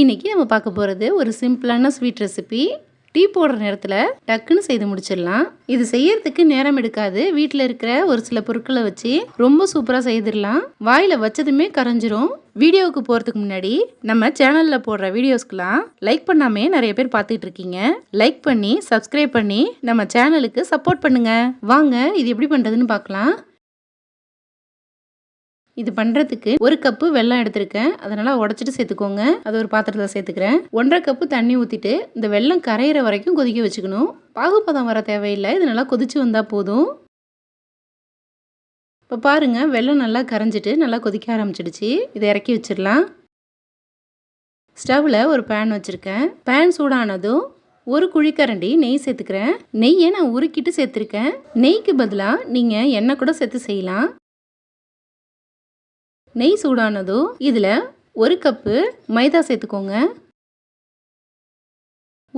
இன்றைக்கி நம்ம பார்க்க போகிறது ஒரு சிம்பிளான ஸ்வீட் ரெசிபி டீ போடுற நேரத்தில் டக்குன்னு செய்து முடிச்சிடலாம். இது செய்யறதுக்கு நேரம் எடுக்காது. வீட்டில் இருக்கிற ஒரு சில பொருட்களை வச்சு ரொம்ப சூப்பராக செய்திடலாம். வாயில் வச்சதுமே கரைஞ்சிரும். வீடியோவுக்கு போகிறதுக்கு முன்னாடி நம்ம சேனலில் போடுற வீடியோஸ்க்கெலாம் லைக் பண்ணாமே நிறைய பேர் பார்த்துட்டு இருக்கீங்க. லைக் பண்ணி சப்ஸ்கிரைப் பண்ணி நம்ம சேனலுக்கு சப்போர்ட் பண்ணுங்கள் வாங்க இது எப்படி பண்ணுறதுன்னு பார்க்கலாம். இது பண்ணுறதுக்கு ஒரு கப்பு வெல்லம் எடுத்திருக்கேன். அதனால் உடச்சிட்டு சேர்த்துக்கோங்க. அது ஒரு பாத்திரத்தில் சேர்த்துக்கிறேன். ஒன்றரை கப்பு தண்ணி ஊற்றிட்டு இந்த வெல்லம் கரையிற வரைக்கும் கொதிக்க வச்சுக்கணும். பாகுப்பதம் வர தேவையில்லை. இது நல்லா கொதிச்சு வந்தால் போதும். இப்போ பாருங்கள் வெள்ளம் நல்லா கரைஞ்சிட்டு நல்லா கொதிக்க ஆரம்பிச்சிடுச்சு. இதை இறக்கி வச்சிடலாம். ஸ்டவ்வில் ஒரு பேன் வச்சுருக்கேன். பேன் சூடானதும் ஒரு குழிக்கரண்டி நெய் சேர்த்துக்கிறேன். நெய்யை நான் உருக்கிட்டு சேர்த்துருக்கேன். நெய்க்கு பதிலாக நீங்கள் எண்ணெய் கூட சேர்த்து செய்யலாம். நெய் சூடானதும் இதில் ஒரு கப்பு மைதா சேர்த்துக்கோங்க.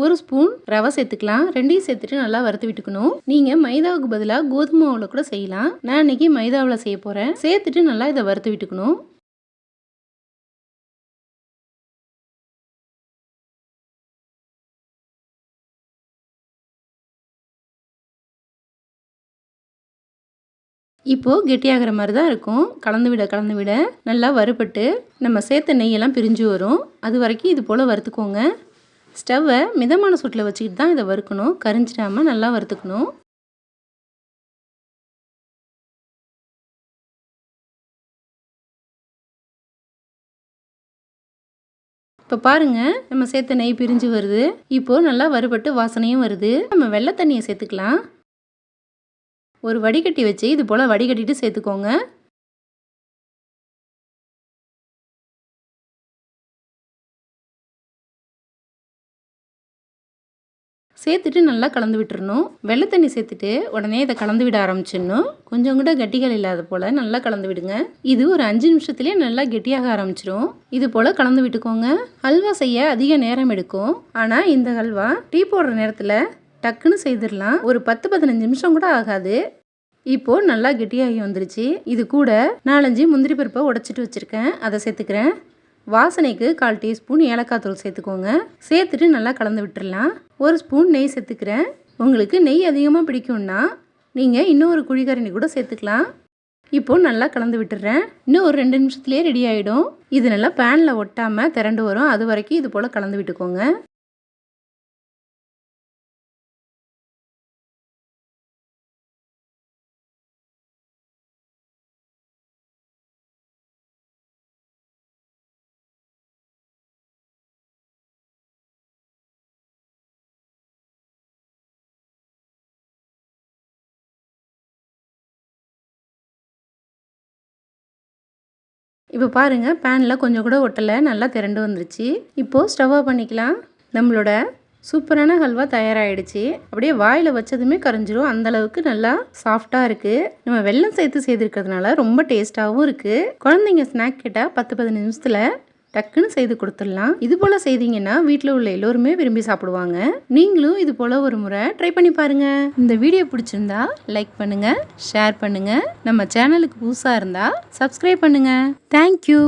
ஒரு ஸ்பூன் ரவை சேர்த்துக்கலாம். ரெண்டையும் சேர்த்துட்டு நல்லா வறுத்து விட்டுக்கணும். நீங்கள் மைதாவுக்கு பதிலாக கோதுமை மாவில் கூட செய்யலாம். நான் இன்னைக்கு மைதாவில் செய்ய போகிறேன் சேர்த்துட்டு நல்லா இதை வறுத்து விட்டுக்கணும். இப்போது கெட்டியாகிற மாதிரி தான் இருக்கும். கலந்து விட கலந்து விட. நல்லா வறுபட்டு நம்ம சேர்த்த நெய்யெல்லாம் பிரிஞ்சு வரும். அது வரைக்கும் இது போல் வறுத்துக்கோங்க. ஸ்டவ்வை மிதமான சூட்டில் வச்சுக்கிட்டு தான் இதை வறுக்கணும். கரிஞ்சிடாமல் நல்லா வறுத்துக்கணும். இப்போ பாருங்கள் நம்ம சேர்த்த நெய் பிரிஞ்சு வருது. இப்போது நல்லா வறுபட்டு வாசனையும் வருது. நம்ம வெள்ளை தண்ணியை சேர்த்துக்கலாம். ஒரு வடிகட்டி வச்சு இது போல் வடிகட்டிட்டு சேர்த்துக்கோங்க. சேர்த்துட்டு நல்லா கலந்து விட்டுறணும். வெள்ளை தண்ணி சேர்த்துட்டு உடனே இதை கலந்து விட ஆரம்பிச்சிடணும். கொஞ்சம் கூட கட்டிகள் இல்லாத போல் நல்லா கலந்து விடுங்க. இது ஒரு அஞ்சு நிமிஷத்துலேயே நல்லா கெட்டியாக ஆரம்பிச்சிடும் இது போல் கலந்து விட்டுக்கோங்க. ஹல்வா செய்ய அதிக நேரம் எடுக்கும். ஆனால் இந்த ஹல்வா டீ போடுற நேரத்தில் டக்குன்னு செய்திடலாம். ஒரு பத்து பதினஞ்சு நிமிஷம் கூட ஆகாது. இப்போது நல்லா கெட்டியாகி வந்துருச்சு. இது கூட நாலஞ்சு முந்திரி பருப்பை உடச்சிட்டு வச்சுருக்கேன். அதை சேர்த்துக்கிறேன். வாசனைக்கு கால் டீஸ்பூன் ஏலக்காய் தூள் சேர்த்துக்கோங்க. சேர்த்துட்டு நல்லா கலந்து விட்டுடலாம் ஒரு ஸ்பூன் நெய் சேர்த்துக்கிறேன். உங்களுக்கு நெய் அதிகமாக பிடிக்கும்னா நீங்கள் இன்னும் ஒரு குழிக்கரணி கூட சேர்த்துக்கலாம். இப்போது நல்லா கலந்து விட்டுறேன். இன்னும் ஒரு ரெண்டு நிமிஷத்துலேயே ரெடி ஆகிடும் இது நல்லா பேனில் ஒட்டாமல் திரண்டு வரும். அது வரைக்கும் இது போல் கலந்து விட்டுக்கோங்க. இப்போ பாருங்கள் பேனில் கொஞ்சம் கூட ஒட்டலை நல்லா திரண்டு வந்துருச்சு. இப்போது ஸ்டவ்வாக பண்ணிக்கலாம். நம்மளோட சூப்பரான ஹல்வா தயாராகிடுச்சு அப்படியே வாயில் வச்சதுமே கரைஞ்சிரும். அந்தளவுக்கு நல்லா சாஃப்டாக இருக்குது நம்ம வெள்ளம் சேர்த்து செய்திருக்கிறதுனால ரொம்ப டேஸ்ட்டாகவும் இருக்குது குழந்தைங்க ஸ்நாக் கேட்டால் பத்து பதினஞ்சு நிமிஷத்தில் டக்குன்னு செய்து கொடுத்துடலாம். இது போல் செய்தீங்கன்னா வீட்டில் உள்ள எல்லோருமே விரும்பி சாப்பிடுவாங்க. நீங்களும் இது போல் ஒரு முறை ட்ரை பண்ணி பாருங்க. இந்த வீடியோ பிடிச்சிருந்தா லைக் பண்ணுங்க ஷேர் பண்ணுங்க. நம்ம சேனலுக்கு புதுசாக இருந்தால் சப்ஸ்கிரைப் பண்ணுங்க. தேங்க்யூ